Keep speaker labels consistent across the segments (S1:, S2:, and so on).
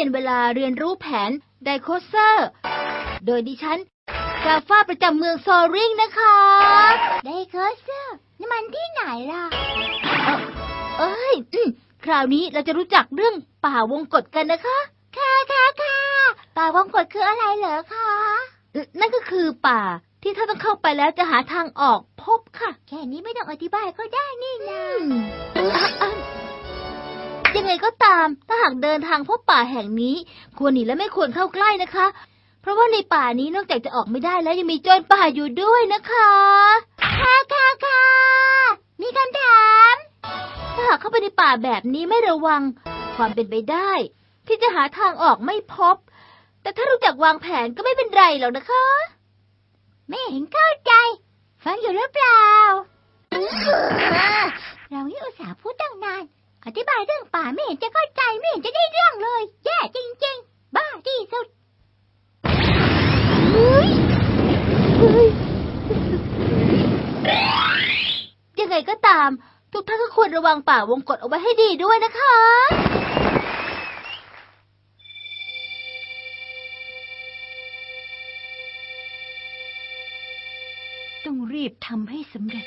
S1: เป็นเวลาเรียนรู้แผนไดโคเซอร์ โดยดิฉันกาฟ้าประจำเมืองซอริงนะคะ
S2: ไดโคเซอร์นี่มันที่ไหนล่ะ
S1: เอ้ยอืมคราวนี้เราจะรู้จักเรื่องป่าวงกฏกันนะคะ
S2: ค่ะค่ะค่ะป่าวงกฏคืออะไรเหรอคะ
S1: นั่นก็คือป่าที่ถ้าต้องเข้าไปแล้วจะหาทางออกพบค่ะ
S2: แค่นี้ไม่ต้องอธิบายก็ได้นี่นะ
S1: อืมอะอะ ยังไงก็ตาม ถ้าหากเดินทางพบป่าแห่งนี้ ควรหนีและไม่ควรเข้าใกล้นะคะ เพราะว่าในป่านี้นอกจากจะออกไม่ได้แล้วยังมีโจรป่าอยู่ด้วยนะคะ
S2: ค่ะค่ะค่ะมีคำถาม
S1: ถ้าหากเข้าไปในป่าแบบนี้ไม่ระวัง ความเป็นไปได้ ที่จะหาทางออกไม่พบ แต่ถ้ารู้จักวางแผนก็ไม่เป็นไรหรอกนะคะ
S2: ไม่เห็นเข้าใจ ฟังอยู่หรือเปล่า เรานี่อุตส่าห์พูดตั้งนาน อธิบายเรื่องป่าไม่เห็นจะเข้าใจไม่เห็นจะได้เรื่องเลย แย่จริง ๆ บ้าที่สุด
S1: เฮ้ยเฮ้ยยังไงก็ตาม ทุกท่านก็ควรระวังป่าวงกฏเอาไว้ให้ดีด้วยนะคะ
S2: ต้องรีบทำให้สำเร็จ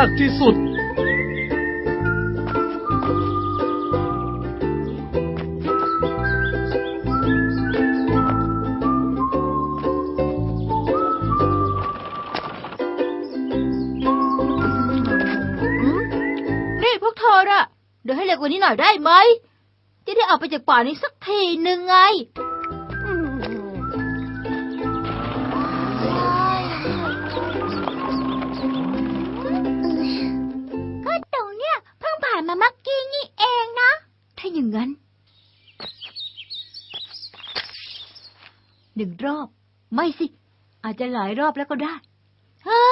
S2: า
S3: กที่สุด
S1: อืมนี่พวกเธออะเดี๋ยวให้เร็วกว่านี้หน่อยได้ไหม จะได้ออกไปจากป่านี้สักทีหนึ่งไง หนึ่งรอบ ไม่สิ อาจจะหลายรอบแล้วก็ได้ ฮะ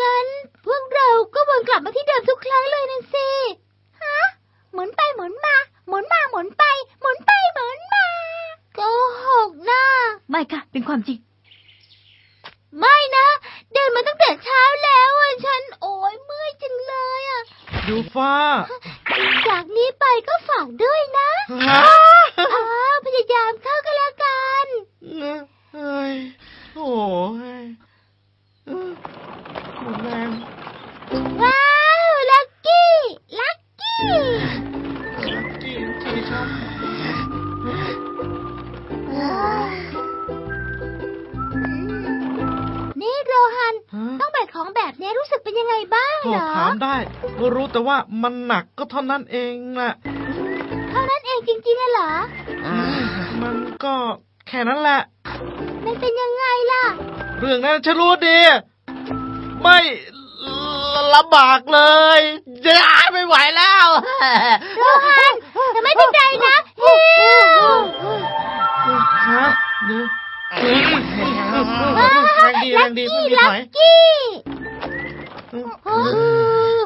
S1: งั้นพวกเราก็วนกลับมาที่เดิมทุกครั้งเลยนั่นสิ
S2: ฮะ หมุนไปหมุนมา หมุนมาหมุนไป หมุนไปหมุนมา
S1: โกหกนะไม่ค่ะ เป็นความจริง ไม่นะ เดินมาตั้งแต่เช้าแล้วอะฉันโอ้ยเมื่อยจังเลยอะ
S3: ดูฟ้า
S1: จากนี้ไปก็ฝากด้วยนะ
S3: ฮะ
S1: อ้าวพยายามเข้าก็แล้วกัน
S3: เฮ้ ยโอ้ยเออหมดแรง
S1: ว้าว ลักกี้ ลักกี้
S3: ลักกี้ทีครับ
S1: นี่โรฮัน
S3: ฮะ
S1: ต้องแบกของแบบนี้รู้สึกเป็นยังไงบ้าง
S3: ก็
S1: เหรอ
S3: ถามได้ รู้แต่ว่ามันหนักก็เท่านั้นเองนะ
S1: เท่านั้นเองจริงๆอะเหรอ
S3: มันก็แค่นั้นแหละ
S1: มัน เป็นยังไงล่ะ
S3: เรื่องนั้นฉันรู้ดี ไม่ลำบากเลยจะไม่ไหวแล้ว
S1: โรฮันแต่ไม่เป็นไรนะฮิว
S3: ฮะเนื้อแรงดีแร
S1: ลั
S3: ง
S1: ก
S3: ดี
S1: กี้
S3: ไม่มี
S1: ลั
S3: ไห
S1: ก
S3: ว
S1: กี้
S3: อื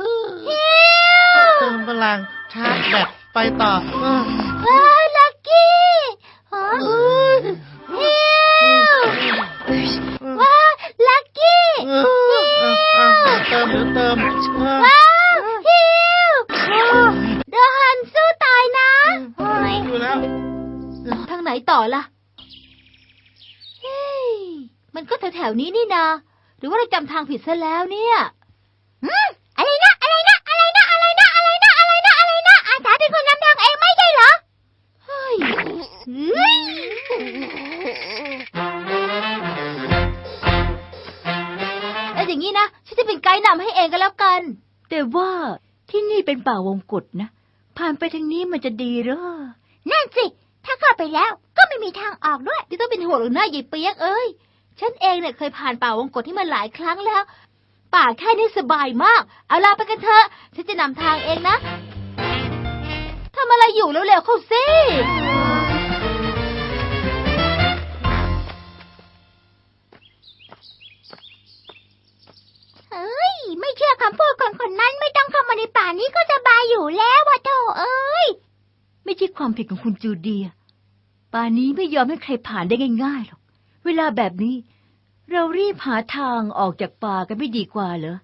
S3: ม
S1: ฮิว
S3: ชาร์จแบตไปต่อ
S2: ว
S1: ๆนี้นี่นา หรือว่าเราจำทางผิดซะแล้วเนี่ย
S2: อืมอะไรนะอะไรนะอะไรนะอะไรนะอะไรนะอะไรนะอะไรนะอาสาเป็นคนนำทางเองไม่ใช่เหรอ
S1: เฮ้ยแล้วอย่างนี้นะฉันจะเป็นไกด์นำให้เองก็แล้วกัน
S4: แต่ว่าที่นี่เป็นป่าวงกฏนะ ผ่านไปทางนี้มันจะดีเหรอ
S2: นั่นสิ ถ้าเข้าไปแล้วก็ไม่มีทางออกด้วย
S1: ที่ต้องเป็นห่วงหรอกนะยายเปียกเอ้ย ฉันเองเนี่ยเคยผ่านป่าวงกฏที่มาหลายครั้งแล้ว ป่าแค่นี้สบายมาก เอาล่ะไปกันเถอะฉันจะนำทางเองนะทำอะไรอยู่เร็วๆเข้าสิ
S2: เฮ้ย ไม่เชื่อคำพูดคนคนนั้นไม่ต้องเข้ามาในป่านี้ก็สบายอยู่แล้ววะโถเอ้ย
S4: ไม่ใช่ความผิดของคุณจูเดีย ป่านี้ไม่ยอมให้ใครผ่านได้ง่ายๆหรอก เวลาแบบนี้ เรารีบหาทางออกจากป่ากันไม่ดีกว่าเหรอ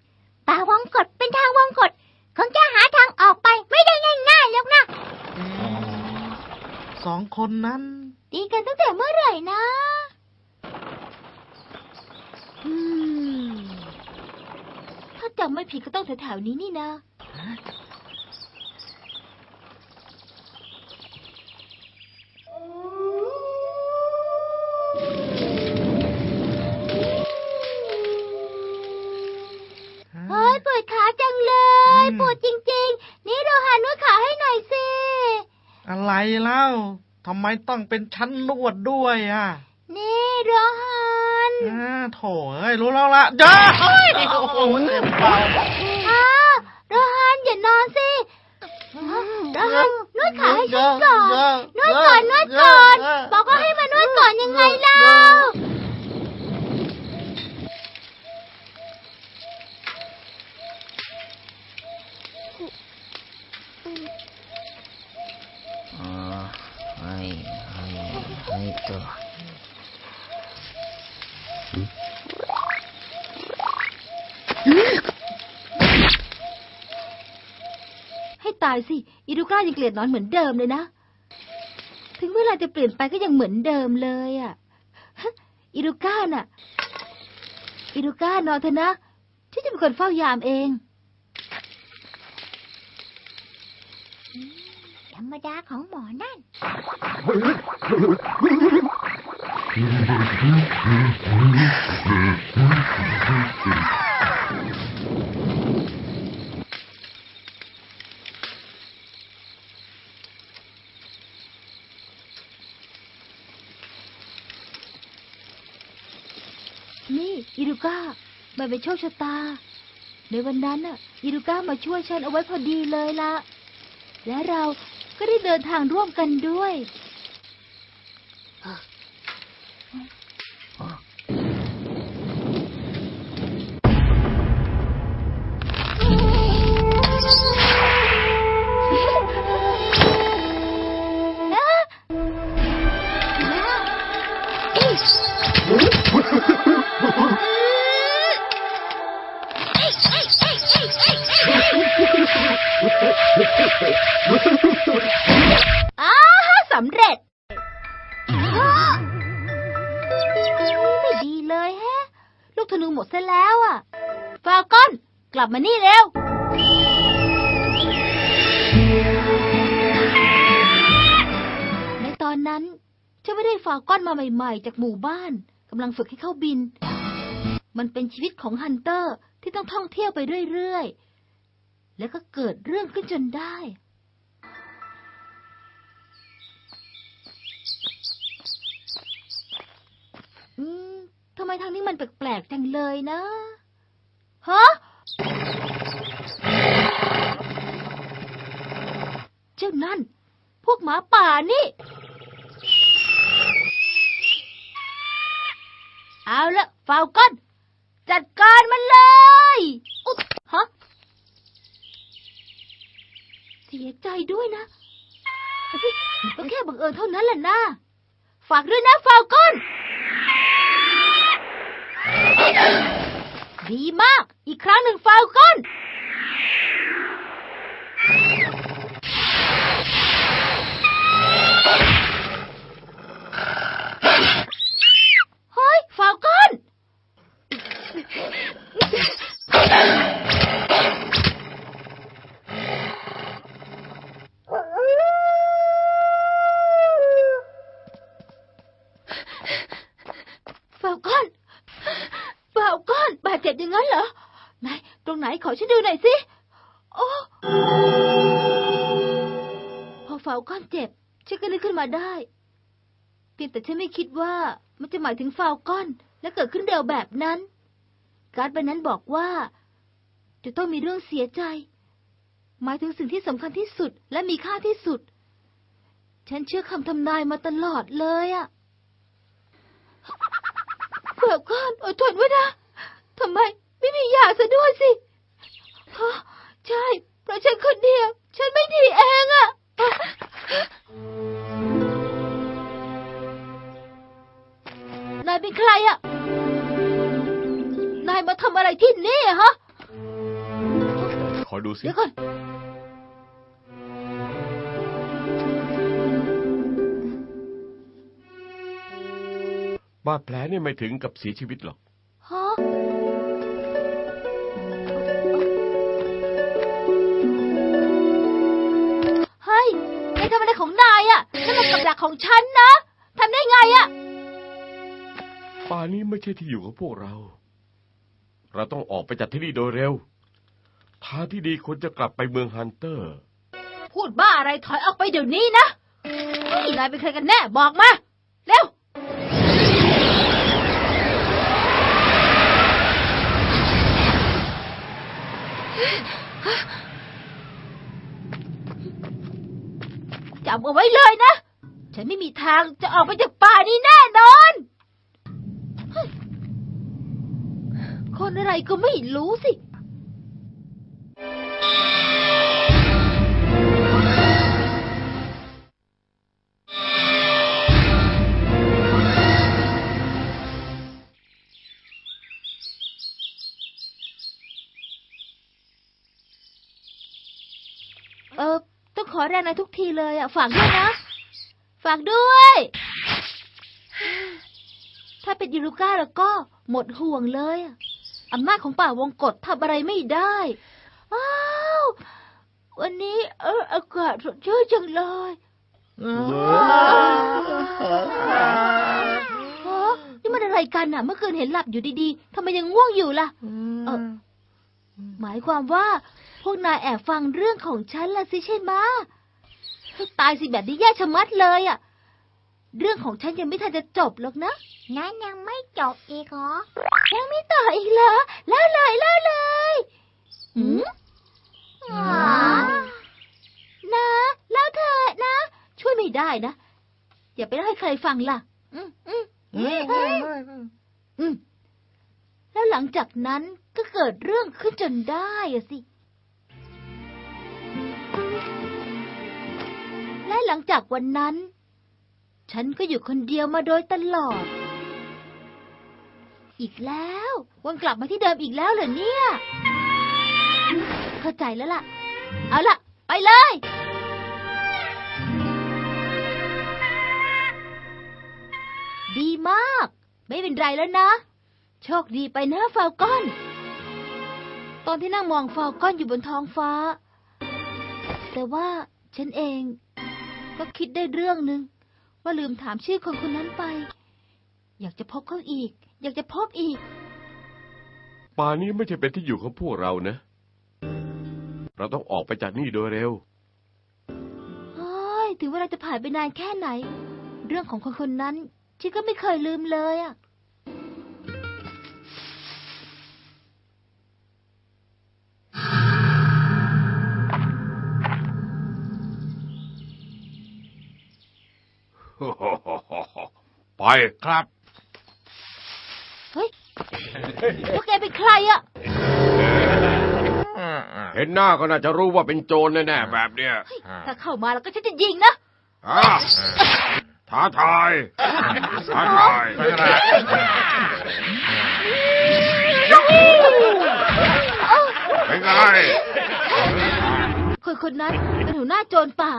S2: ป่าวงกฏเป็นทางวงกฏคงจะหาทางออกไปไม่ได้ง่ายๆหรอกนะ
S3: เอ๊ะสองคนนั้น
S2: ดีกันตั้งแต่เมื่อไหร่นะ
S1: อืมถ้าจำไม่ผิดก็ต้องแถวๆนี้นี่นะ
S3: ทำไมต้องเป็นชั้นนวดด้วยอะ
S2: นี่เราหัน
S3: อ่าโถเอ้ยรู้แล้วละเด้อเฮ้ยโอ้โหเจ็บเปล่า
S2: สิอีดูกล้า
S1: ยังเกลียดนอนเหมือนเดิมเลยนะ ถึงเวลาจะเปลี่ยนไปก็ยังเหมือนเดิมเลยอะ่ะฮะอีดูก้าน่ะอีดูก้านอนเถอะนะฉันจะเป็นคนเฝ้ายามเอง
S2: ธรรมดาของหมอนั่น
S1: นี่อีดูก้า มันเป็นโชคชะตา ในวันนั้นน่ะอิรุก้ามาช่วยฉันเอาไว้พอดีเลยละและเราก็ได้เดินทางร่วมกันด้วย บมานี่เร็ว ในตอนนั้น ฉันไม่ได้ฟาก้อนมาใหม่ๆ จากหมู่บ้านกำลังฝึกให้เข้าบิน มันเป็นชีวิตของฮันเตอร์ที่ต้องท่องเที่ยวไปเรื่อยๆ แล้วก็เกิดเรื่องขึ้นจนได้ทำไมทางนี้มันแปลกๆจังเลยนะ ฮะ เจ้านั่น พวกหมาป่านี่ เอาละฟาวกอน จัดการมันเลยอุ๊ยฮะ เสียใจด้วยนะก็แค่บังเอิญเท่านั้นแหละนะ ฝากด้วยนะฟาลคอน ดีมาก อีกครั้งหนึ่งฟาลคอน แต่ฉันไม่คิดว่ามันจะหมายถึงฟาลคอน และเกิดขึ้นเร็วแบบนั้น การ์ดใบนั้นบอกว่า จะต้องมีเรื่องเสียใจ หมายถึงสิ่งที่สำคัญที่สุดและมีค่าที่สุด ฉันเชื่อคำทำนายมาตลอดเลยอะเผื่อก่อนอดทนไว้นะทำไมไม่มียาซะด้วยสิฮะใช่ เพราะฉันคนเดียว ฉันไม่ดีเองอะายเป็นใครอะนายมาทำอะไรที่นี่อะฮะ
S5: ขอดูสิ
S1: เดี๋ยวก่อน
S5: บาดแผลนี่ไม่ถึงกับเสียชีวิตหรอก
S1: ฮะ เฮ้ยนายทำอะไรของนายอะนั่นมันกับดักของฉันนะ ทำได้ไงอะ
S5: ป่านี้ไม่ใช่ที่อยู่ของพวกเรา เราต้องออกไปจากที่นี่โดยเร็ว ทางที่ดีควรจะกลับไปเมืองฮันเตอร์
S1: พูดบ้าอะไรถอยออกไปเดี๋ยวนี้นะเฮ้ยนายเป็นใครกันแน่บอกมา เร็ว จำเอาไว้เลยนะ ฉันไม่มีทางจะออกไปจากป่านี้แน่นอนเฮ้ย คนอะไรก็ไม่รู้สิ เออต้องขอแรงนายทุกทีเลยอะ ฝากด้วยนะ ฝากด้วย ถ้าเป็นยูรุก้าแล้วก็หมดห่วงเลยอะ อำนาจของป่าวงกฏทำอะไรไม่ได้อ้าววันนี้เอออากาศสดชื่นจังเลยฮะนี่มันอะไรกันอะ เมื่อคืนเห็นหลับอยู่ดีๆทำไมยังง่วงอยู่ล่ะ เออหมายความว่า พวกนายแอบฟังเรื่องของฉันละสิใช่ไหมะตายสิแบบนี้แย่ชะมัดเลยอะ เรื่องของฉันยังไม่ทันจะจบหรอกนะ
S2: นั้นยังไม่จบอีกเหรอ
S1: ยังไม่ต่ออีกเหรอเล่าเลยเล่าเลยหืม
S2: อ๋อ
S1: นะเล่าเถอะนะ ช่วยไม่ได้นะ อย่าไปเล่าให้ใครฟังล่ะ อืมอืมอืมแล้วหลังจากนั้นก็เกิดเรื่องขึ้นจนได้อะสิ และหลังจากวันนั้น ฉันก็อยู่คนเดียวมาโดยตลอด อีกแล้ววนกลับมาที่เดิมอีกแล้วเหรอเนี่ย เข้าใจแล้วล่ะ เอาล่ะ ไปเลย ดีมาก ไม่เป็นไรแล้วนะ โชคดีไปนะฟาลคอน ตอนที่นั่งมองฟาลคอนอยู่บนท้องฟ้า แต่ว่าฉันเองก็คิดได้เรื่องหนึ่ง ว่าลืมถามชื่อคนคนนั้นไป อยากจะพบเขาอีก อยากจะพบอีก
S5: ป่านี้ไม่ใช่เป็นที่อยู่ของพวกเรานะ เราต้องออกไปจากนี่โดยเร็ว
S1: เฮ้ย ถึงเวลาจะผ่านไปนานแค่ไหน เรื่องของคนคนนั้นฉันก็ไม่เคยลืมเลยอะ
S5: ไปครับ
S1: เฮ้ยพวกแกเป็นใครอะ
S6: อืม
S5: เห็นหน้าก็น่าจะรู้ว่าเป็นโจรแน่ๆแบบเนี้ย
S1: ถ้าเข้ามาแล้วก็ฉันจะยิงนะ
S5: อะท้าทายท้าทายเป็นไง
S1: คนคนนั้นเป็นหัวหน้าโจรป่า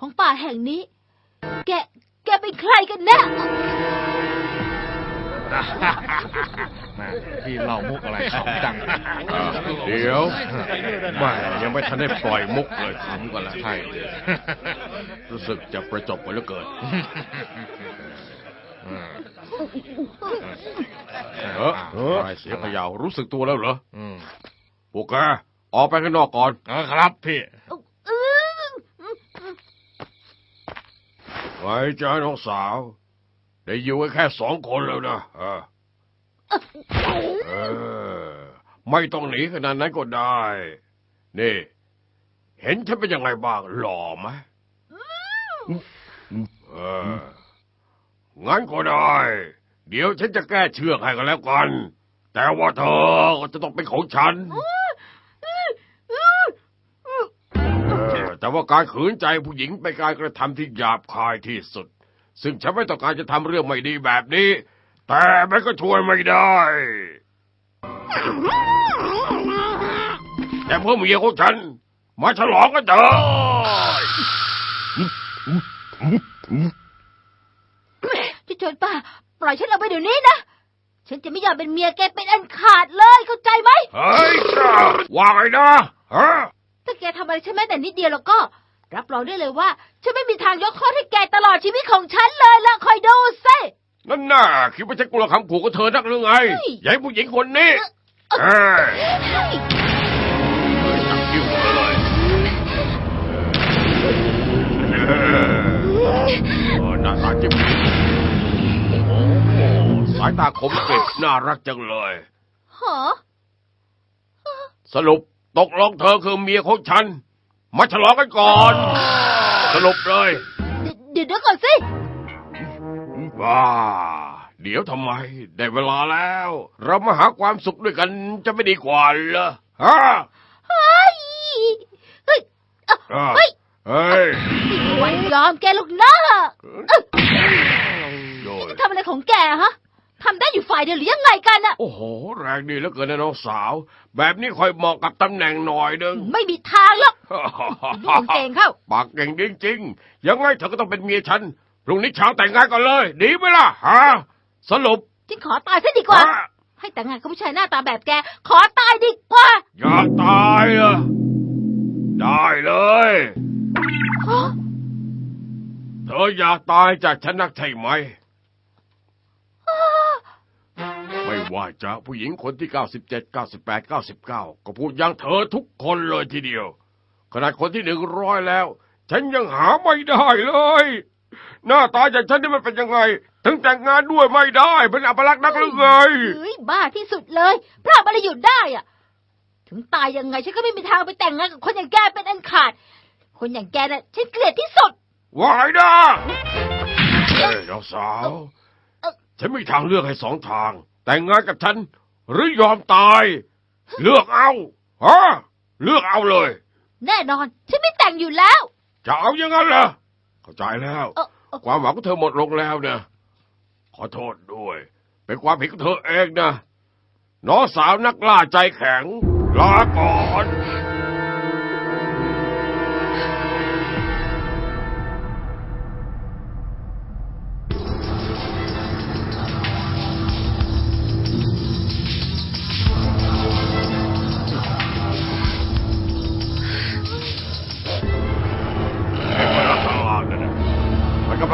S1: ของป่าแห่งนี้ แก แกเป็นใครกันแน่
S3: พี่เล่ามุกอะไรขำจัง
S5: อะเดี๋ยวแม่ยังไม่ทันได้ปล่อยมุกเลยขำกันแล้วใช่ รู้สึกจะประจบไปแล้วเกินเออเออเสียพยาวรู้สึกตัวแล้วเหรอ
S3: อืม
S5: พวกแกออกไปข้างนอกก่อน
S3: เออครับพี่
S5: ไว้จ้าน้องสาว ได้อยู่กันแค่สองคนแล้วนะเออเออ ไม่ต้องหนีขนาดนั้นก็ได้ นี่ เห็นฉันเป็นยังไงบ้าง หล่อไหมเออ งั้นก็ได้ เดี๋ยวฉันจะแก้เชือกให้กันแล้วกัน แต่ว่าเธอก็จะต้องเป็นของฉัน แต่ว่าการขืนใจผู้หญิงเป็นการกระทำที่หยาบคายที่สุด ซึ่งฉันไม่ต้องการจะทำเรื่องไม่ดีแบบนี้ แต่มันก็ช่วยไม่ได้ แต่เพื่อเมียของฉัน มาฉลองกันเถอะ
S1: ที่โจรป่าปล่อยฉันออกไปเดี๋ยวนี้นะ ฉันจะไม่ยอมเป็นเมียแกเป็นอันขาดเลยเข้าใจไหม
S5: เฮ้ยจ้าว่าไงนะฮะ
S1: ถ้าแกทำอะไรฉันแม้แต่นิดเดียวแล้วก็ รับรองได้เลยว่า ฉันไม่มีทางยกโทษให้แกตลอดชีวิตของฉันเลยละคอยดูซิ
S5: นั่นน่ะคิดว่าฉันกลัวคำขู่ของเธอนักหรือไง
S1: เฮ้ย
S5: ยายผู้หญิงคนนี้เอ้ยจับคิ้วเลยเออหน้าตาจิ้มลิ้มโอ้โหสายตาคมกริบน่ารักจังเลย
S1: หอ
S5: สรุป ตกลงเธอคือเมียของฉัน มาฉลองกันก่อน สรุปเลย
S1: เดี๋ยวเดี๋ยวก่อนสิ
S5: ว้าเดี๋ยวทำไม ได้เวลาแล้ว เรามาหาความสุขด้วยกันจะไม่ดีกว่าเหรอฮะ
S1: เฮ้ย เฮ้ยอะ
S5: อะ
S1: เฮ้ย
S5: เฮ้ย
S1: วันยอมแกลูกหน้า
S5: โดย
S1: ทำอะไรของแกฮะ ทำได้อยู่ฝ่ายเดียวหรือยังไงกันอะ
S5: โอ้โห แรงดีเหลือเกินนะน้องสาว แบบนี้คอยเหมาะกับตำแหน่งหน่อยหนึง
S1: ไม่มีทางหรอกดูกางเกงเข้า
S5: ปากเก่งจริงๆ ยังไงเธอก็ต้องเป็นเมียฉัน พรุ่งนี้เช้าแต่งงานกันเลย ดีไหมล่ะฮะสรุป
S1: ฉันขอตายซะดีกว่า
S5: ฮะ
S1: ให้แต่งงานกับผู้ชายหน้าตาแบบแก ขอตายดีกว่า
S5: อย่าตายอะได้เลย
S1: ฮะ
S5: เธออยากตายจากฉันนักใช่ไหม ไม่ว่าจะผู้หญิงคนที่ 97 98 99 ก็พูดอย่างเธอทุกคนเลยทีเดียว ขนาดคนที่หนึ่งร้อยแล้ว ฉันยังหาไม่ได้เลย หน้าตาจากฉันนี่มันเป็นยังไง ถึงแต่งงานด้วยไม่ได้เป็นอัปลักษณ์นักหรือไง
S1: เฮ้ยบ้าที่สุดเลยพระอะไรหยุดได้อะถึงตายยังไงฉันก็ไม่มีทางไปแต่งงานกับคนอย่างแกเป็นอันขาด คนอย่างแกน่ะฉันเกลียดที่สุด
S5: วายนะเฮ้ยน้องสาว
S1: เอ่อ
S5: ฉันมีทางเลือกให้สองทาง แต่งงานกับฉัน หรือยอมตาย เลือกเอาฮะเลือกเอาเลย
S1: แน่นอน ฉันไม่แต่งอยู่แล้ว
S5: จะเอาอย่างนั้นเหรอเข้าใจแล้ว
S1: เอ่อเอ่อ
S5: ความหวังของเธอหมดลงแล้วนะ ขอโทษด้วย เป็นความผิดของเธอเองนะ น้องสาวนักล่าใจแข็ง ลาก่อน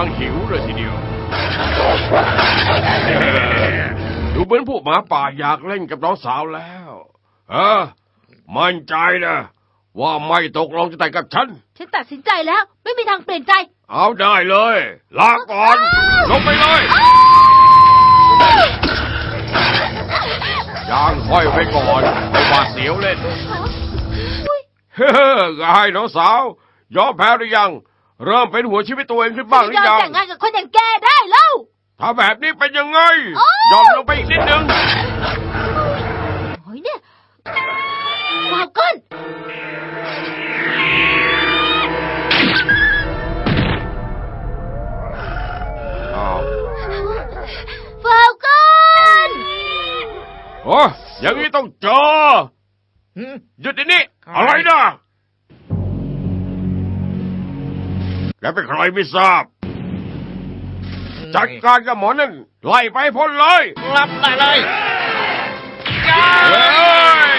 S5: ลังหิวเลยทีเดียว ดูเหมือนพวกหมาป่าอยากเล่นกับน้องสาวแล้วเออมั่นใจนะ ว่าไม่ตกลงจะแต่งกับฉัน
S1: ฉันตัดสินใจแล้ว ไม่มีทางเปลี่ยนใจ
S5: เอาได้เลย ลาก่อน ลงไปเลยยางห้อยไว้ก่อนไม่ว่าดเสียวเล่น เฮ้ยไงน้องสาว ยอมแพ้หรือยัง เริ่มเป็นหัวชีวิตตัวเองขึ้นบ้างหรือ
S1: ยอม
S5: ยัง
S1: แต่งงไงกับคนอย่างแกได้แล้ว
S5: ถ้าแบบนี้เป็นยังไงโอ้ ยอมลงไปอีกนิดนึง
S1: โอ้ยเนี่ยฝากก่อน
S5: อ้าวก้นโอ้ยอย่า
S3: งี้ต้
S5: องเจ แกเป็นใครไม่ทราบ จัดการกับหมอนั่นไล่ไปพ้นเลย
S3: รับได้เลยจ้า
S5: เฮ้ย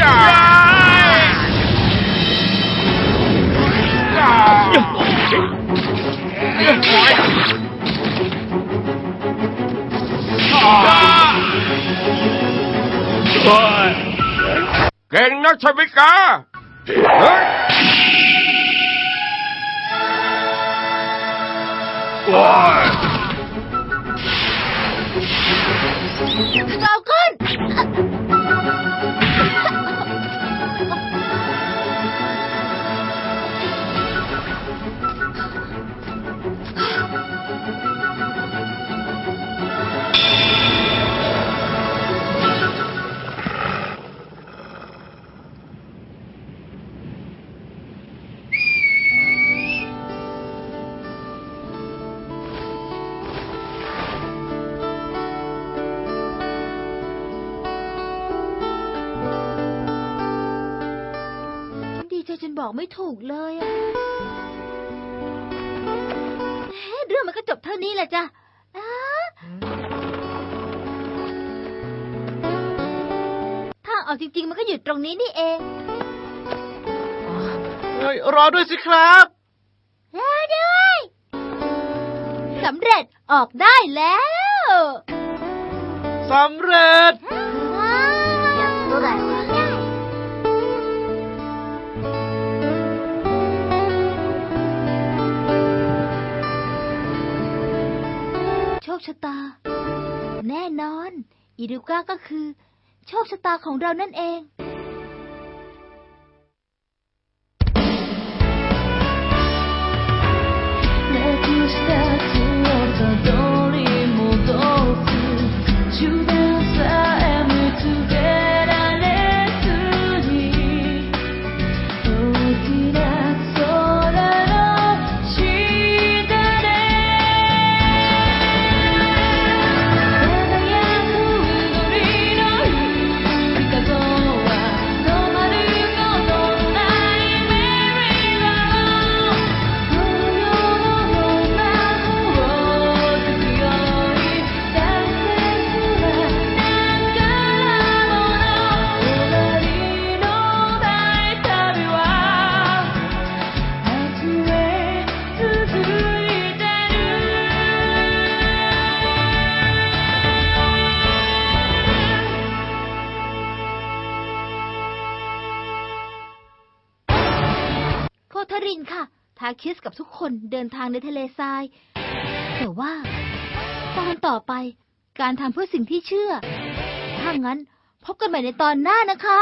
S3: จ้าจ้า
S5: เก่งนักใช่ไหมกาเฮ้ย โบ
S2: อกไม่ถูกเลยอะเอ๊ะเรื่องมันก็จบเท่านี้แหละจ้ะอ้าทางออกจริง ๆ มันก็อยู่ตรงนี้นี่เอง
S3: เฮ้ยรอด้วยสิครับ
S2: รอด้วยสำเร็จออกได้แล้ว
S3: สำเร็จ
S2: ชะตา แน่นอน อิรุก้าก็คือ โชคชะตาของเรานั่นเอง คนเดินทางในทะเลทราย แต่ว่า ตอนต่อไปการทำเพื่อสิ่งที่เชื่อ ถ้างั้นพบกันใหม่ในตอนหน้านะคะ